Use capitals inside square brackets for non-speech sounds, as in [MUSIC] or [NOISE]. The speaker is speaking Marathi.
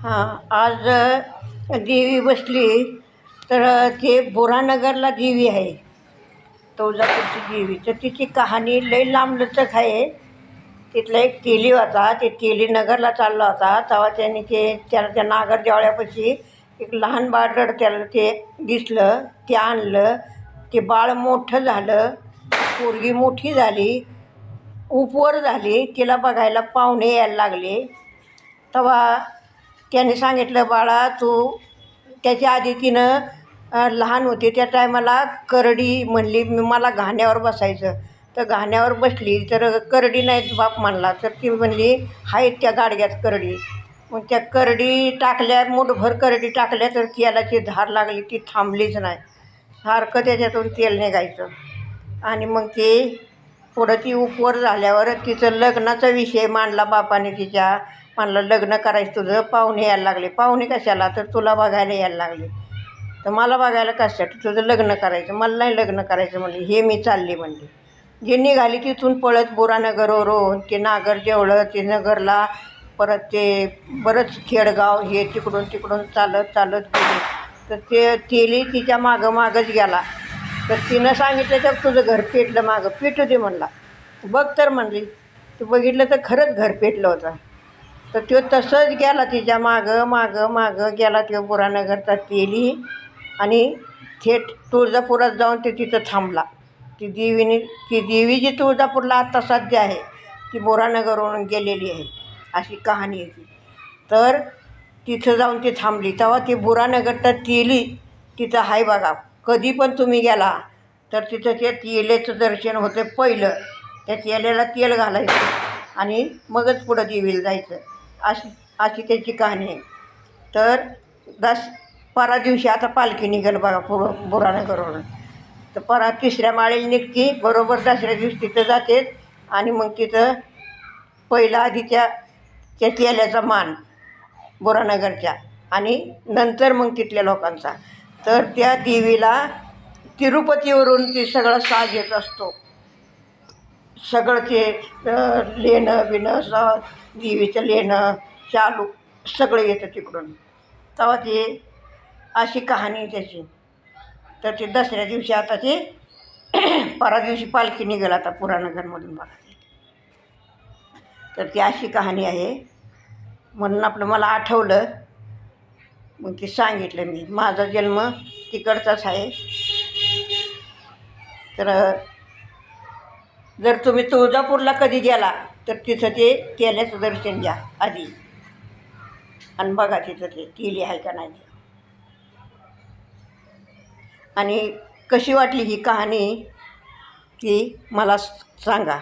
हां आज देवी बसली तर ते बोरानगरला देवी आहे. तुळजापूरची देवी. तर तिची कहाणी लई लांबलचक आहे. तिथला एक तेली होता. ते तेली नगरला चालला होता. तेव्हा त्यांनी ते त्याला त्या नागर जेवळ्यापाशी एक लहान बाळ रडत्याला ते दिसलं ते आणलं. ते बाळ मोठं झालं. पोरगी मोठी झाली. उपवर झाली. तिला बघायला पाहुणे यायला लागले. तेव्हा त्याने सांगितलं बाळा तू त्याच्या आधी तिनं लहान होती. त्या टायमाला करडी म्हणली मला घाण्यावर बसायचं. तर घाण्यावर बसली तर करडी नाहीत बाप म्हणला. तर ती म्हणली आहेत त्या गाडग्यात करडी. मग त्या करडी टाकल्या मुठभर करडी टाकल्या तर तेलाची धार लागली ती थांबलीच नाही. सारखं त्याच्यातून तेल निघायचं. आणि मग ते पुढं ती उपवर झाल्यावर तिचं लग्नाचा विषय मांडला बापाने तिच्या. म्हणलं लग्न करायचं तुझं पाहुणे यायला लागले. पाहुणे कशाला? तर तुला बघायला यायला लागले. तर मला बघायला कशासाठी? तुझं लग्न करायचं. मला नाही लग्न करायचं म्हणली. हे मी चालली म्हणली. जे निघाली तिथून पळत बोरानगरवरून ते नागर जेवढं ते नगरला परत ते बरंच खेडगाव हे तिकडून तिकडून चालत चालत गेले. तर ते तेली तिच्या मागं मागंच गेला. तर तिनं सांगितलं तर तुझं घर पेटलं मागं. पेटू दे म्हणला. बघ तर म्हणली तू बघितलं तर खरंच घर पेटलं होतं. तर तो तसंच गेला तिच्या मागं मागं मागं. गेला तो बुरानगरचा तेली आणि थेट तुळजापुरात जाऊन ते तिथं थांबला. ती देवीने ती देवी जी तुळजापूरला आत्ता सध्या आहे ती बोरानगरवरून गेलेली आहे. अशी कहाणी आहे ती. तर तिथं जाऊन ती थांबली. तेव्हा ती बुरानगरचा तेली तिथं आहे बघा. कधी पण तुम्ही गेला तर तिथं ते तेलेचं दर्शन होतं पहिलं. त्या तेलाला तेल घालायचं आणि मगच पुढं देवीला जायचं. अशी अशी त्याची कहाणी आहे. तर दस परा दिवशी आता पालखी निघेल बघा पुढं बुरानगरवरून. तर परा तिसऱ्या माळेला निघती बरोबर दसऱ्या दिवशी तिथं जाते आणि मग तिथं पहिला आधी त्या त्या तेल्याचा मान बुरानगरच्या आणि नंतर मग तिथल्या लोकांचा. तर त्या देवीला तिरुपतीवरून ते सगळं साज येत असतो. सगळं ते लेणं बिणं स देवीचं लेणं चालू सगळं येतं तिकडून. तेव्हा ते अशी कहाणी त्याची. तर ते दसऱ्या दिवशी आता ते [CLEARS THROAT] परा दिवशी पालखी निघेल आता पुराणघरमधून बघा ते. तर ती अशी कहाणी आहे. म्हणून आपलं मला आठवलं. मग ती सांगितलं मी माझा जन्म तिकडचाच आहे. तर जर तुम्ही तुळजापूरला कधी गेला तर तिथं ते केल्याचं दर्शन घ्या आधी. आणि बघा तिथं ते केली आहे का नाही. आणि कशी वाटली ही कहाणी ती मला सांगा.